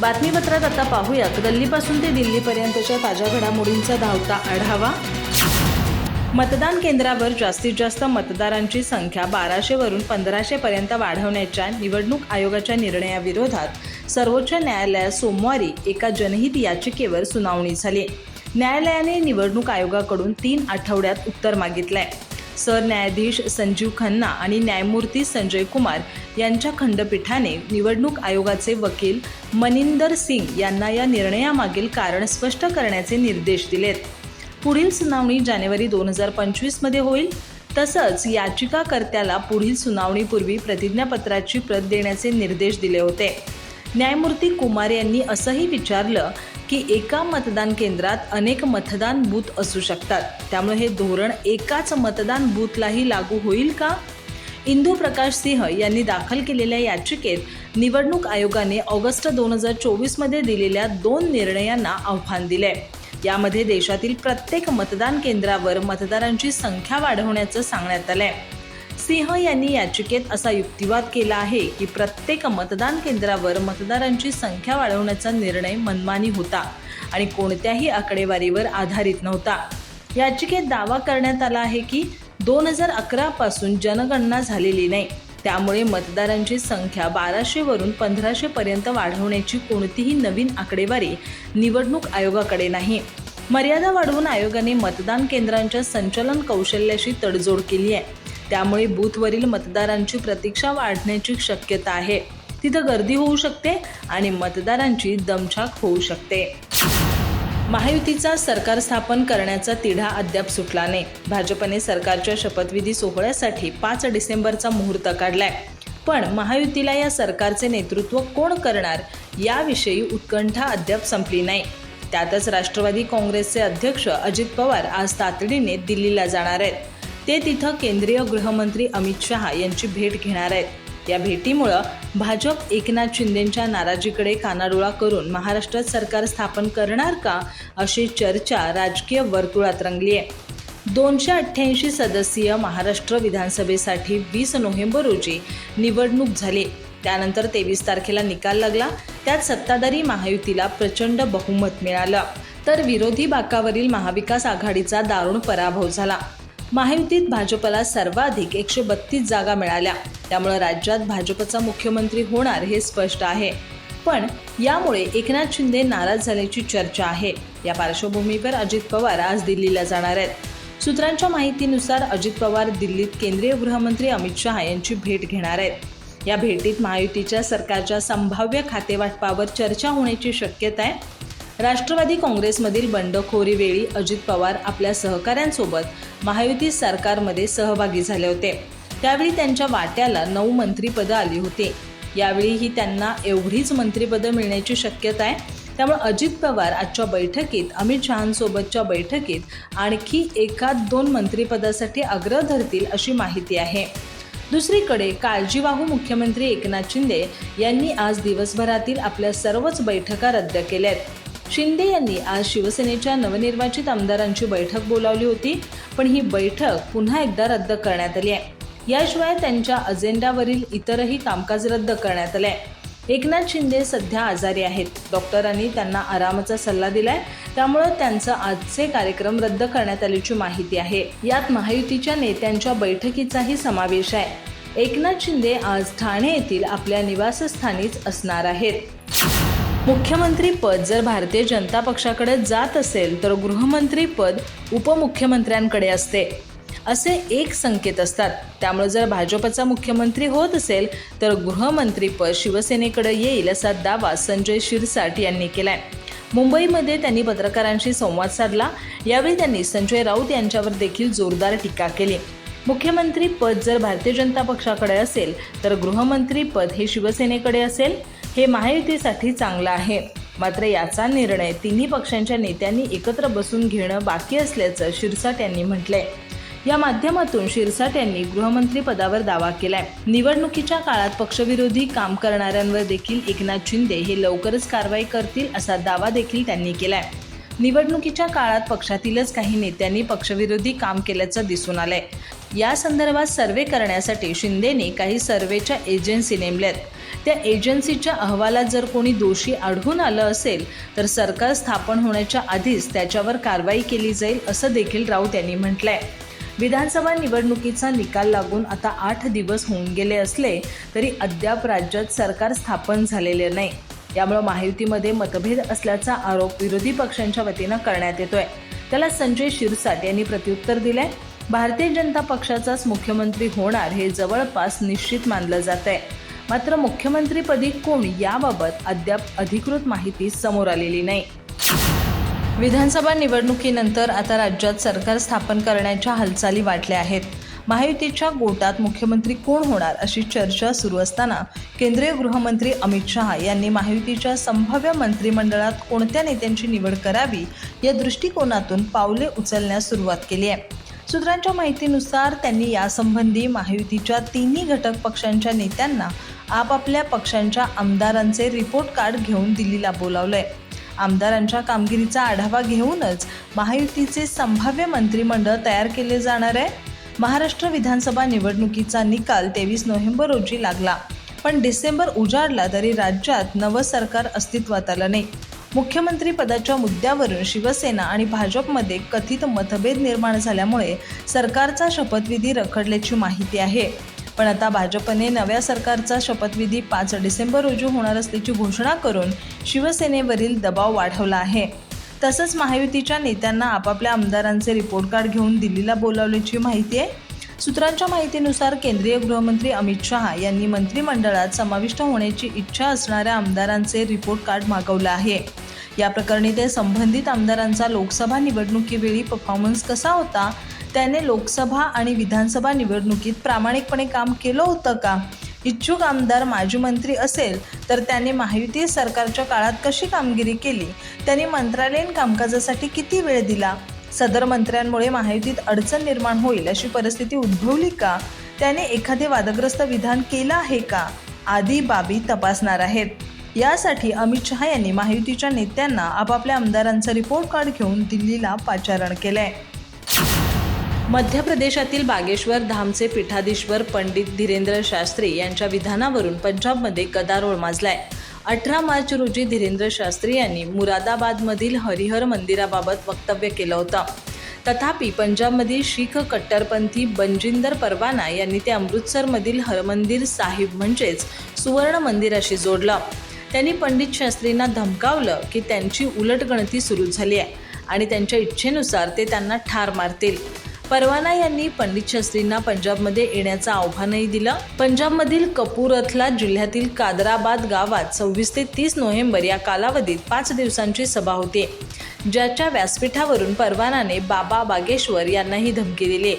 बातमीपत्रात आता पाहूयात. गल्लीपासून ते दिल्लीपर्यंतच्या ताज्या घडामोडींचा धावता आढावा. मतदान केंद्रावर जास्तीत जास्त मतदारांची संख्या बाराशेवरून पंधराशेपर्यंत वाढवण्याच्या निवडणूक आयोगाच्या निर्णयाविरोधात सर्वोच्च न्यायालयात सोमवारी एका जनहित याचिकेवर सुनावणी झाली. न्यायालयाने निवडणूक आयोगाकडून तीन आठवड्यात उत्तर मागितलं आहे सरन्यायाधीश संजीव खन्ना आणि न्यायमूर्ती संजय कुमार यांच्या खंडपीठाने निवडणूक आयोगाचे वकील मनिंदर सिंग यांना या निर्णयामागील कारण स्पष्ट करण्याचे निर्देश दिलेत. पुढील सुनावणी जानेवारी दोन हजार पंचवीसमध्ये होईल. तसंच याचिकाकर्त्याला पुढील सुनावणीपूर्वी प्रतिज्ञापत्राची प्रत देण्याचे निर्देश दिले होते. न्यायमूर्ती कुमार यांनी असंही विचारलं की एका मतदान केंद्रात अनेक मतदान बूथ असू शकतात. त्यामुळे हे धोरण एकाच मतदान बूथलाही लागू होईल का? इंदू प्रकाश सिंह यांनी दाखल केलेल्या याचिकेत निवडणूक आयोगाने ऑगस्ट दोन हजार चोवीसमध्ये दिलेल्या दोन निर्णयांना आव्हान दिले यामध्ये देशातील प्रत्येक मतदान केंद्रावर मतदारांची संख्या वाढवण्याचं सांगण्यात आलं आहे सिंह यांनी याचिकेत असा युक्तिवाद केला आहे की प्रत्येक मतदान केंद्रावर मतदारांची संख्या वाढवण्याचा निर्णय मनमानी होता आणि कोणत्याही आकडेवारीवर आधारित नव्हता. याचिकेत दावा करण्यात आला आहे की दोन हजार अकरा पासून जनगणना झालेली नाही. त्यामुळे मतदारांची संख्या बाराशेवरून पंधराशे पर्यंत वाढवण्याची कोणतीही नवीन आकडेवारी निवडणूक आयोगाकडे नाही. मर्यादा वाढवून आयोगाने मतदान केंद्रांच्या संचलन कौशल्याशी तडजोड केली आहे. त्यामुळे बूथवरील मतदारांची प्रतीक्षा वाढण्याची शक्यता आहे. तिथं गर्दी होऊ शकते आणि मतदारांची दमछाक होऊ शकते. महायुतीचा सरकार स्थापन करण्याचा तिढा अद्याप सुटला नाही. भाजपने सरकारच्या शपथविधी सोहळ्यासाठी पाच डिसेंबरचा मुहूर्त काढलाय. पण महायुतीला या सरकारचे नेतृत्व कोण करणार याविषयी उत्कंठा अद्याप संपली नाही. त्यातच राष्ट्रवादी काँग्रेसचे अध्यक्ष अजित पवार आज तातडीने दिल्लीला जाणार आहेत. ते तिथं केंद्रीय गृहमंत्री अमित शहा यांची भेट घेणार आहेत. या भेटीमुळं भाजप एकनाथ शिंदेंच्या नाराजीकडे कानाडोळा करून महाराष्ट्रात सरकार स्थापन करणार का अशी चर्चा राजकीय वर्तुळात रंगली आहे. दोनशे अठ्ठ्याऐंशी सदस्यीय महाराष्ट्र विधानसभेसाठी वीस नोव्हेंबर रोजी निवडणूक झाली. त्यानंतर तेवीस तारखेला निकाल लागला. त्यात सत्ताधारी महायुतीला प्रचंड बहुमत मिळालं. तर विरोधी बाकावरील महाविकास आघाडीचा दारुण पराभव झाला. महायुतीत भाजपला सर्वाधिक एकशे बत्तीस जागा मिळाल्या. त्यामुळे राज्यात भाजपचा मुख्यमंत्री होणार हे स्पष्ट आहे. पण यामुळे एकनाथ शिंदे नाराज झाल्याची चर्चा आहे. या पार्श्वभूमीवर अजित पवार आज दिल्लीला जाणार आहेत. सूत्रांच्या माहितीनुसार अजित पवार दिल्लीत केंद्रीय गृहमंत्री अमित शहा यांची भेट घेणार आहेत. या भेटीत महायुतीच्या सरकारच्या संभाव्य खातेवाटपावर चर्चा होण्याची शक्यता आहे. राष्ट्रवादी काँग्रेसमधील बंडखोरीवेळी अजित पवार आपल्या सहकाऱ्यांसोबत महायुती सरकारमध्ये सहभागी झाले होते. त्यावेळी त्यांच्या वाट्याला नऊ मंत्रिपदं आली होती. यावेळीही त्यांना एवढीच मंत्रिपदं मिळण्याची शक्यता आहे. त्यामुळे अजित पवार आजच्या बैठकीत अमित शहांसोबतच्या बैठकीत आणखी एकात दोन मंत्रिपदासाठी आग्रह धरतील अशी माहिती आहे. दुसरीकडे काळजीवाहू मुख्यमंत्री एकनाथ शिंदे यांनी आज दिवसभरातील आपल्या सर्वच बैठका रद्द केल्या आहेत शिंदे यांनी आज शिवसेनेच्या नवनिर्वाचित आमदारांची बैठक बोलावली होती पण ही बैठक पुन्हा एकदा रद्द करण्यात आली आहे. याशिवाय त्यांच्या अजेंडावरील इतरही कामकाज रद्द करण्यात आले एकनाथ शिंदे सध्या आजारी आहेत. डॉक्टरांनी त्यांना आरामाचा सल्ला दिलाय. त्यामुळे त्यांचं आजचे कार्यक्रम रद्द करण्यात आल्याची माहिती आहे. यात महायुतीच्या नेत्यांच्या बैठकीचाही समावेश आहे. एकनाथ शिंदे आज ठाणे येथील आपल्या निवासस्थानीच असणार आहेत. मुख्यमंत्री पद जर भारतीय जनता पक्षाकडे जात असेल तर गृहमंत्री पद उपमुख्यमंत्र्यांकडे असते. असे एक संकेत असतात. त्यामुळे जर भाजपचा मुख्यमंत्री होत असेल तर गृहमंत्रीपद शिवसेनेकडे येईल असा दावा संजय शिरसाट यांनी केलाय. मुंबईमध्ये त्यांनी पत्रकारांशी संवाद साधला. यावेळी त्यांनी संजय राऊत यांच्यावर देखील जोरदार टीका केली. मुख्यमंत्री पद जर भारतीय जनता पक्षाकडे असेल तर गृहमंत्री पद हे शिवसेनेकडे असेल हे महायुतीसाठी चांगलं आहे. मात्र याचा निर्णय तिन्ही पक्षांच्या नेत्यांनी एकत्र बसून घेणं बाकी असल्याचं शिरसाट यांनी म्हटलंय. या माध्यमातून शिरसाट यांनी गृहमंत्री पदावर दावा केलाय. निवडणुकीच्या काळात पक्षविरोधी काम करणाऱ्यांवर देखील एकनाथ शिंदे हे लवकरच कारवाई करतील असा दावा देखील त्यांनी केलाय. निवडणुकीच्या काळात पक्षातीलच काही नेत्यांनी पक्षविरोधी काम केल्याचं दिसून आलंय. या संदर्भात सर्वे करण्यासाठी शिंदेने काही सर्वेच्या एजन्सी नेमल्यात. त्या एजन्सीच्या अहवालात जर कोणी दोषी आढळून आलं असेल तर सरकार स्थापन होण्याच्या आधीच त्याच्यावर कारवाई केली जाईल असं देखील राऊत यांनी म्हटलंय. विधानसभा निवडणुकीचा निकाल लागून आता आठ दिवस होऊन गेले असले तरी अद्याप राज्यात सरकार स्थापन झालेले नाही. यामुळे माहितीमध्ये मतभेद असल्याचा आरोप विरोधी पक्षांच्या वतीनं करण्यात येतोय. त्याला संजय शिरसाट यांनी प्रत्युत्तर दिलंय. भारतीय जनता पक्षाचाच मुख्यमंत्री होणार हे जवळपास निश्चित मानलं जात आहे मात्र मुख्यमंत्रीपदी कोण याबाबत अद्याप अधिकृत माहिती समोर आलेली नाही. विधानसभा निवडणुकीनंतर आता राज्यात सरकार स्थापन करण्याच्या हालचाली वाटल्या आहेत. महायुतीच्या गोटात मुख्यमंत्री कोण होणार अशी चर्चा सुरू असताना केंद्रीय गृहमंत्री अमित शहा यांनी महायुतीच्या संभाव्य मंत्रिमंडळात कोणत्या नेत्यांची निवड करावी या दृष्टिकोनातून पावले उचलण्यास सुरुवात केली आहे. सूत्रांच्या माहितीनुसार त्यांनी यासंबंधी महायुतीच्या तिन्ही घटक पक्षांच्या नेत्यांना आपापल्या पक्षांच्या आमदारांचे रिपोर्ट कार्ड घेऊन दिल्लीला बोलावलंय. आमदारांच्या कामगिरीचा आढावा घेऊनच महायुतीचे संभाव्य मंत्रिमंडळ तयार केले जाणार आहे. महाराष्ट्र विधानसभा निवडणुकीचा निकाल तेवीस नोव्हेंबर रोजी लागला. पण डिसेंबर उजाडला तरी राज्यात नवं सरकार अस्तित्वात आलं नाही. मुख्यमंत्री पदाच्या मुद्द्यावरून शिवसेना आणि भाजपमध्ये कथित मतभेद निर्माण झाल्यामुळे सरकारचा शपथविधी रखडल्याची माहिती आहे. पण आता भाजपने नव्या सरकारचा शपथविधी पाच डिसेंबर रोजी होणार असल्याची घोषणा करून शिवसेनेवरील दबाव वाढवला आहे. तसंच महायुतीच्या नेत्यांना आपापल्या आमदारांचे रिपोर्ट कार्ड घेऊन दिल्लीला बोलावल्याची माहिती आहे. सूत्रांच्या माहितीनुसार केंद्रीय गृहमंत्री अमित शहा यांनी मंत्रिमंडळात समाविष्ट होण्याची इच्छा असणाऱ्या आमदारांचे रिपोर्ट कार्ड मागवलं आहे. या प्रकरणी ते संबंधित आमदारांचा लोकसभा निवडणुकीवेळी परफॉर्मन्स कसा होता त्याने लोकसभा आणि विधानसभा निवडणुकीत प्रामाणिकपणे काम केलं होतं का? इच्छुक आमदार माजी मंत्री असेल तर त्याने महायुती सरकारच्या काळात कशी कामगिरी केली? त्यांनी मंत्रालयीन कामकाजासाठी किती वेळ दिला? सदर मंत्र्यांमुळे महायुतीत अडचण निर्माण होईल अशी परिस्थिती उद्भवली का? त्याने एखादे वादग्रस्त विधान केलं आहे का? आदी बाबी तपासणार आहेत. यासाठी अमित शहा यांनी महायुतीच्या नेत्यांना आपापल्या आमदारांचा रिपोर्ट कार्ड घेऊन दिल्लीला पाचारण केलंय. मध्य प्रदेशातील बागेश्वर धामचे पीठाधीश्वर पंडित धीरेंद्र शास्त्री यांच्या विधानावरून पंजाबमध्ये गदारोळ माजलाय. अठरा मार्च रोजी धीरेंद्र शास्त्री यांनी मुरादाबादमधील हरिहर मंदिराबाबत वक्तव्य केलं होतं. तथापि पंजाबमधील शीख कट्टरपंथी बनजिंदर परवाना यांनी ते अमृतसरमधील हरमंदिर साहिब म्हणजेच सुवर्ण मंदिराशी जोडलं. त्यांनी पंडित शास्त्रींना धमकावलं की त्यांची उलटगणती सुरू झाली आहे आणि त्यांच्या इच्छेनुसार ते त्यांना ठार मारतील. परवाना यांनी पंडित शास्त्रींना पंजाबमध्ये येण्याचं आव्हानही दिलं. पंजाबमधील कपूरथला जिल्ह्यातील कादराबाद गावात सव्वीस ते तीस नोव्हेंबर या कालावधीत पाच दिवसांची सभा होते. ज्याच्या व्यासपीठावरून परवानाने बाबा बागेश्वर यांनाही धमकी दिली.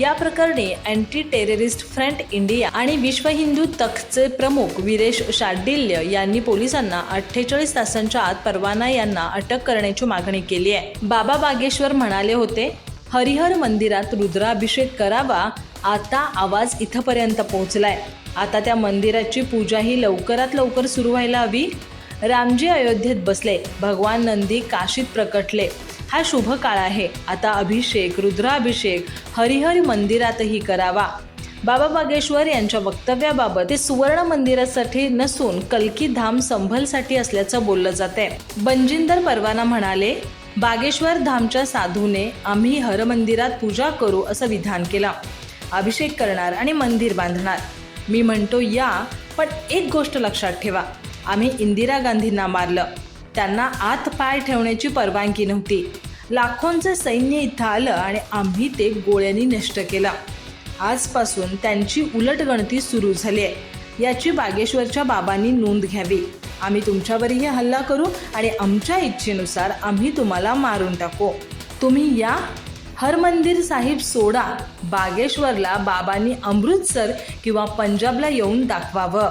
या प्रकरणी अँटी टेररिस्ट फ्रंट इंडिया आणि विश्व हिंदू तखचे प्रमुख विरेश शाडिल्य यांनी पोलिसांना अठ्ठेचाळीस तासांच्या आत परवाना यांना अटक करण्याची मागणी केली आहे. बाबा बागेश्वर म्हणाले होते हरिहर मंदिरात रुद्राभिषेक करावा आता आवाज इथपर्यंत पोहोचलाय. आता त्या मंदिराची पूजाही लवकरात लवकर सुरू व्हायला हवी. रामजी अयोध्येत बसले भगवान नंदी काशीत प्रकटले. हा शुभ काळ आहे. आता अभिषेक रुद्राभिषेक हरिहर मंदिरातही करावा. बाबा बागेश्वर यांच्या वक्तव्याबाबत ते सुवर्ण मंदिरासाठी नसून कलकी धाम संभलसाठी असल्याचं बोललं जातं आहे बंजिंदर परवाना म्हणाले बागेश्वर धामच्या साधूने आम्ही हरमंदिरात पूजा करू असं विधान केलं. अभिषेक करणार आणि मंदिर बांधणार. मी म्हणतो या पण एक गोष्ट लक्षात ठेवा. आम्ही इंदिरा गांधींना मारलं. त्यांना आत पाय ठेवण्याची परवानगी नव्हती. लाखोंचं सैन्य इथं आलं आणि आम्ही ते गोळ्यांनी नष्ट केलं. आजपासून त्यांची उलटगणती सुरू झाली आहे. याची बागेश्वरच्या बाबांनी नोंद घ्यावी. आम्ही तुमच्यावरही हल्ला करू आणि आमच्या इच्छेनुसार आम्ही तुम्हाला मारून टाकू. तुम्ही या. हरमंदिर साहिब सोडा. बागेश्वरला बाबांनी अमृतसर किंवा पंजाबला येऊन दाखवावं.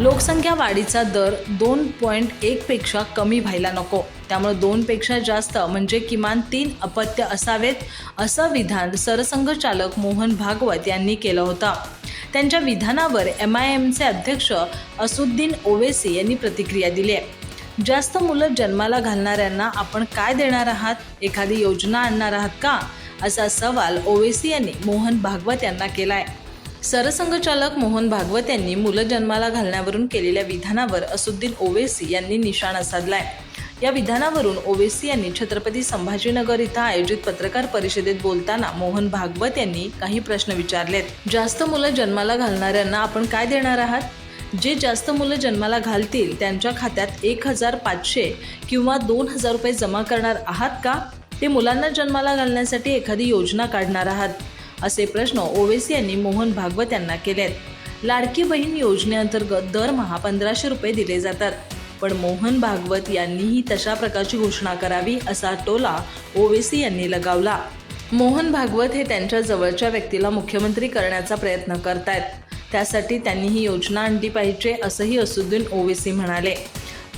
लोकसंख्या वाढीचा दर दोन पॉईंट एकपेक्षा कमी व्हायला नको. त्यामुळे दोनपेक्षा जास्त म्हणजे किमान तीन अपत्य असावेत असं विधान सरसंघचालक मोहन भागवत यांनी केलं होतं. त्यांच्या विधानावर एम आय एमचे अध्यक्ष असुद्दीन ओवेसी यांनी प्रतिक्रिया दिली आहे. जास्त मुलं जन्माला घालणाऱ्यांना आपण काय देणार आहात? एखादी योजना आणणार आहात का? असा सवाल ओवेसी यांनी मोहन भागवत यांना केला आहे सरसंघचालक मोहन भागवत यांनी मुलं जन्माला घालण्यावरून केलेल्या विधानावर असुद्दीन ओवेसी यांनी निशाणा साधला आहे या विधानावरून ओवेसी यांनी छत्रपती संभाजीनगर इथं आयोजित पत्रकार परिषदेत बोलताना मोहन भागवत यांनी काही प्रश्न विचारलेत. जास्त मुलं जन्माला घालणाऱ्यांना आपण काय देणार आहात? जे जास्त मुलं जन्माला घालतील त्यांच्या खात्यात एक हजार पाचशे किंवा दोन हजार रुपये जमा करणार आहात का? ते मुलांना जन्माला घालण्यासाठी एखादी योजना काढणार आहात असे प्रश्न ओवेसी यांनी मोहन भागवत यांना केलेत. लाडकी बहीण योजनेअंतर्गत दरमहा पंधराशे रुपये दिले जातात. पण मोहन भागवत यांनीही तशा प्रकारची घोषणा करावी असा टोला ओवेसी यांनी लगावला. मोहन भागवत हे त्यांच्या जवळच्या व्यक्तीला मुख्यमंत्री करण्याचा प्रयत्न करतायत. त्यासाठी त्यांनी ही योजना आणली पाहिजे असंही असुद्दीन ओवेसी म्हणाले.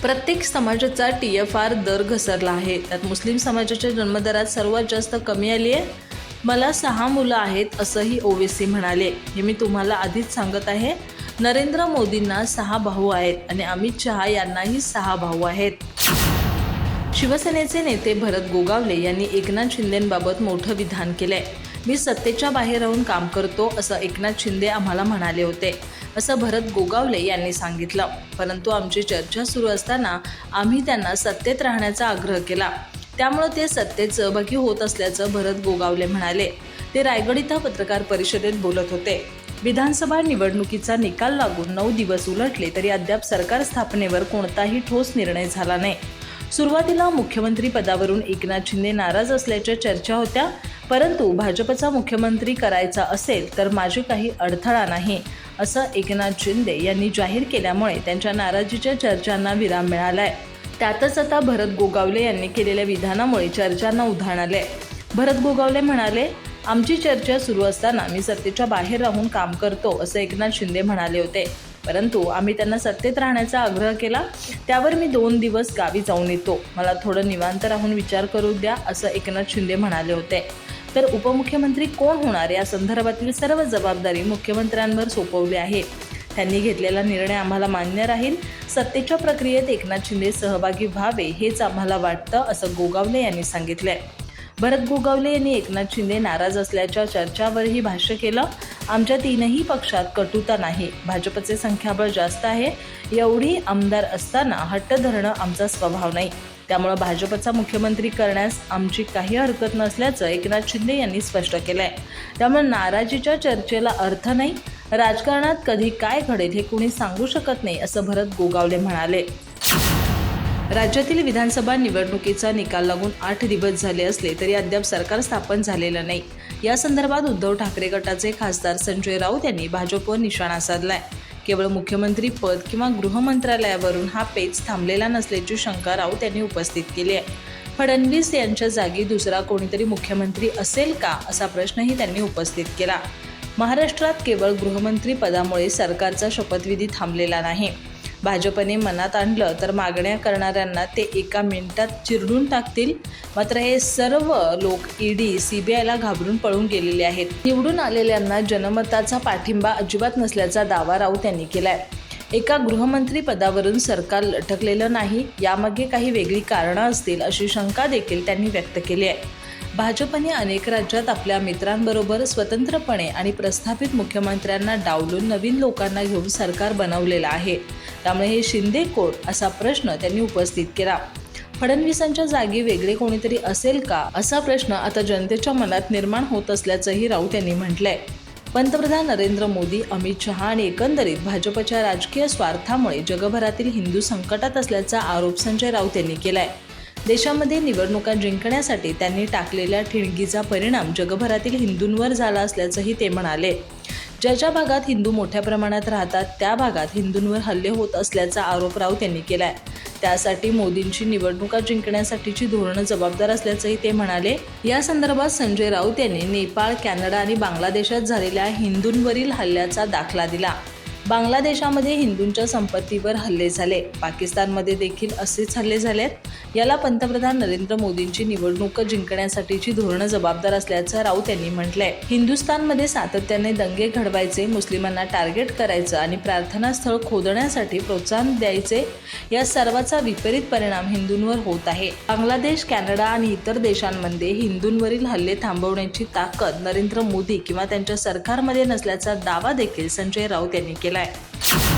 प्रत्येक समाजाचा टी एफ आर दर घसरला आहे. त्यात मुस्लिम समाजाच्या जन्मदरात सर्वात जास्त कमी आली आहे. मला सहा मुलं आहेत असंही ओवेसी म्हणाले. हे मी तुम्हाला आधीच सांगत आहे. नरेंद्र मोदींना सहा भाऊ आहेत आणि अमित शहा यांनाही सहा भाऊ आहेत. शिवसेनेचे नेते भरत गोगावले यांनी एकनाथ शिंदेंबाबत मोठं विधान केलंय. मी सत्तेच्या बाहेर राहून काम करतो असं एकनाथ शिंदे आम्हाला म्हणाले होते. असं भरत गोगावले यांनी सांगितलं. परंतु आमची चर्चा सुरू असताना आम्ही त्यांना सत्तेत राहण्याचा आग्रह केला. त्यामुळं ते सत्तेत सहभागी होत असल्याचं भरत गोगावले म्हणाले. ते रायगड इथं पत्रकार परिषदेत बोलत होते. विधानसभा निवडणुकीचा निकाल लागून नऊ दिवस उलटले तरी अद्याप सरकार स्थापनेवर कोणताही ठोस निर्णय झाला नाही. सुरुवातीला मुख्यमंत्री पदावरून एकनाथ शिंदे नाराज असल्याच्या चर्चा होत्या परंतु भाजपचा मुख्यमंत्री करायचा असेल तर माझी काही अडथळा नाही असं एकनाथ शिंदे यांनी जाहीर केल्यामुळे त्यांच्या नाराजीच्या चर्चांना विराम मिळालाय. त्यातच आता भरत गोगावले यांनी केलेल्या विधानामुळे चर्चांना उधाण आले भरत गोगावले म्हणाले आमची चर्चा सुरू असताना मी सत्तेच्या बाहेर राहून काम करतो असं एकनाथ शिंदे म्हणाले होते. परंतु आम्ही त्यांना सत्तेत राहण्याचा आग्रह केला. त्यावर मी दोन दिवस गावी जाऊन येतो. मला थोडं निवांत राहून विचार करू द्या असं एकनाथ शिंदे म्हणाले होते. तर उपमुख्यमंत्री कोण होणार? या संदर्भातील सर्व जबाबदारी मुख्यमंत्र्यांवर सोपवली आहे. त्यांनी घेतलेला निर्णय आम्हाला मान्य राहील. सत्तेच्या प्रक्रियेत एकनाथ शिंदे सहभागी व्हावे हेच आम्हाला वाटतं असं गोगावले यांनी सांगितलंय. भरत गोगावले यांनी एकनाथ शिंदे नाराज असल्याच्या चर्चावरही भाष्य केलं. आमच्या तीनही पक्षात कटुता नाही. भाजपचे संख्याबळ जास्त आहे. एवढी आमदार असताना हट्ट धरणं आमचा स्वभाव नाही. त्यामुळं भाजपचा मुख्यमंत्री करण्यास आमची काही हरकत नसल्याचं एकनाथ शिंदे यांनी स्पष्ट केलंय. त्यामुळे नाराजीच्या चर्चेला अर्थ नाही. राजकारणात कधी काय घडेल हे कुणी सांगू शकत नाही असं भरत गोगावले म्हणाले. राज्यातील विधानसभा निवडणुकीचा निकाल लागून आठ दिवस झाले असले तरी अद्याप सरकार स्थापन झालेलं नाही. या संदर्भात उद्धव ठाकरे गटाचे खासदार संजय राऊत यांनी भाजपवर निशाणा साधलाय. केवळ मुख्यमंत्री पद किंवा गृहमंत्रालयावरून हा पेच थांबलेला नसल्याची शंका राऊत यांनी उपस्थित केली आहे. फडणवीस यांच्या जागी दुसरा कोणीतरी मुख्यमंत्री असेल का असा प्रश्नही त्यांनी उपस्थित केला. महाराष्ट्रात केवळ गृहमंत्री पदामुळे सरकारचा शपथविधी थांबलेला नाही. भाजपने मनात आणलं तर मागण्या करणाऱ्यांना ते एका मिनिटात चिरडून टाकतील. मात्र हे सर्व लोक ईडी सीबीआयला घाबरून पळून गेलेले आहेत. निवडून आलेल्यांना जनमताचा पाठिंबा अजिबात नसल्याचा दावा राऊत यांनी केलाय. एका गृहमंत्री पदावरून सरकार लटकलेलं नाही यामागे काही वेगळी कारणं असतील अशी शंका देखील त्यांनी व्यक्त केली आहे. भाजपने अनेक राज्यात आपल्या मित्रांबरोबर स्वतंत्रपणे आणि प्रस्थापित मुख्यमंत्र्यांना डावलून नवीन लोकांना घेऊन सरकार बनवलेलं आहे. त्यामुळे हे शिंदे कोण असा प्रश्न त्यांनी उपस्थित केला. फडणवीसांच्या जागी वेगळे कोणीतरी असेल का? असा प्रश्न आता जनतेच्या मनात निर्माण होत असल्याचंही राऊत यांनी म्हटलंय. पंतप्रधान नरेंद्र मोदी अमित शहा आणि एकंदरीत भाजपच्या राजकीय स्वार्थामुळे जगभरातील हिंदू संकटात असल्याचा आरोप संजय राऊत यांनी केलाय. देशामध्ये निवडणुका जिंकण्यासाठी त्यांनी टाकलेल्या ठिणगीचा परिणाम जगभरातील हिंदूंवर झाला असल्याचंही ते म्हणाले. ज्या ज्या भागात हिंदू मोठ्या प्रमाणात राहतात त्या भागात हिंदूंवर हल्ले होत असल्याचा आरोप राऊत यांनी केलाय. त्यासाठी मोदींची निवडणुका जिंकण्यासाठीची धोरणं जबाबदार असल्याचंही ते म्हणाले. या संदर्भात संजय राऊत यांनी नेपाळ कॅनडा आणि बांगलादेशात झालेल्या हिंदूंवरील हल्ल्याचा दाखला दिला. बांगलादेशामध्ये हिंदूंच्या संपत्तीवर हल्ले झाले. पाकिस्तानमध्ये देखील असेच हल्ले झालेत. याला पंतप्रधान नरेंद्र मोदींची निवडणूक जिंकण्यासाठीची धोरणं जबाबदार असल्याचं राऊत यांनी म्हटलंय. हिंदुस्थानमध्ये सातत्याने दंगे घडवायचे मुस्लिमांना टार्गेट करायचं आणि प्रार्थनास्थळ खोदण्यासाठी प्रोत्साहन द्यायचे या सर्वाचा विपरीत परिणाम हिंदूंवर होत आहे. बांगलादेश कॅनडा आणि इतर देशांमध्ये हिंदूंवरील हल्ले थांबवण्याची ताकद नरेंद्र मोदी किंवा त्यांच्या सरकारमध्ये नसल्याचा दावा देखील संजय राऊत यांनी 来。